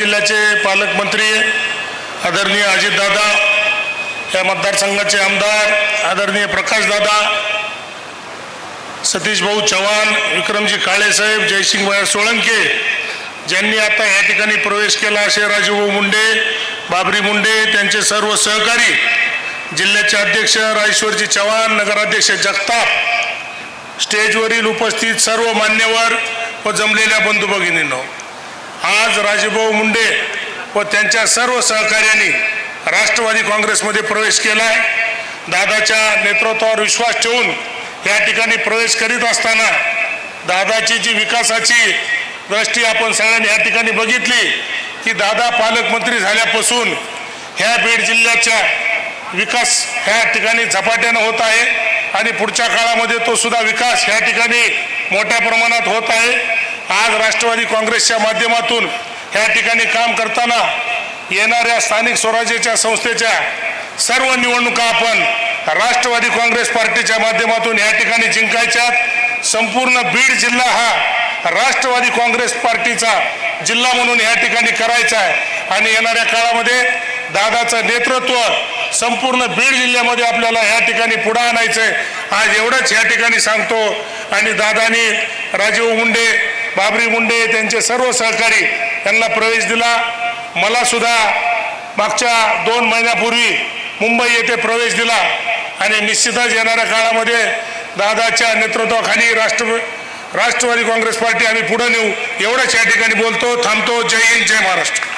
जिल्ह्याचे पालकमंत्री आदरणीय अजितदादा या मतदारसंघाचे आमदार आदरणीय प्रकाशदादा सतीशभाऊ चव्हाण विक्रमजी काळेसाहेब जयसिंग सोळंके ज्यांनी आता या ठिकाणी प्रवेश केला असे राजूभाऊ मुंडे बाबरी मुंडे त्यांचे सर्व सहकारी जिल्ह्याचे अध्यक्ष राजेश्वरजी चव्हाण नगराध्यक्ष जगताप स्टेजवरील उपस्थित सर्व मान्यवर व जमलेल्या बंधू भगिनींनो आज राजेभाऊ मुंडे व त्यांच्या सर्व सहकार्यांनी राष्ट्रवादी काँग्रेसमध्ये प्रवेश केलाय. दादाच्या नेतृत्वावर विश्वास ठेवून या ठिकाणी प्रवेश करीत असताना दादाची जी विकासाची दृष्टी आपण सगळ्यांनी या ठिकाणी बघितली की दादा पालकमंत्री झाल्यापासून ह्या बीड जिल्ह्याच्या विकास ह्या ठिकाणी झपाट्यानं होत आहे आणि पुढच्या काळामध्ये तो सुद्धा विकास ह्या ठिकाणी मोठ्या प्रमाणात होत आहे. आज राष्ट्रवादी काँग्रेसच्या माध्यमातून ह्या ठिकाणी काम करताना येणाऱ्या स्थानिक स्वराज्याच्या संस्थेच्या सर्व निवडणुका आपण राष्ट्रवादी काँग्रेस पार्टीच्या माध्यमातून या ठिकाणी जिंकायच्यात. संपूर्ण बीड जिल्हा हा राष्ट्रवादी काँग्रेस पार्टीचा जिल्हा म्हणून या ठिकाणी करायचा आहे आणि येणाऱ्या काळामध्ये दादाचं नेतृत्व संपूर्ण बीड जिल्ह्यामध्ये आपल्याला या ठिकाणी पुढं आणायचं आहे आज एवढंच या ठिकाणी सांगतो. आणि दादानी राजीव मुंडे बाबरी मुंडे त्यांचे सर्व सहकारी यांना प्रवेश दिला. मला सुद्धा मागच्या दोन महिन्यापूर्वी मुंबई येथे प्रवेश दिला. आणि निश्चितच येणाऱ्या काळामध्ये दादाच्या नेतृत्वाखाली राष्ट्र राष्ट्रवादी काँग्रेस पार्टी आम्ही पुढे नेऊ एवढंच या ठिकाणी बोलतो थांबतो. जय हिंद जय महाराष्ट्र.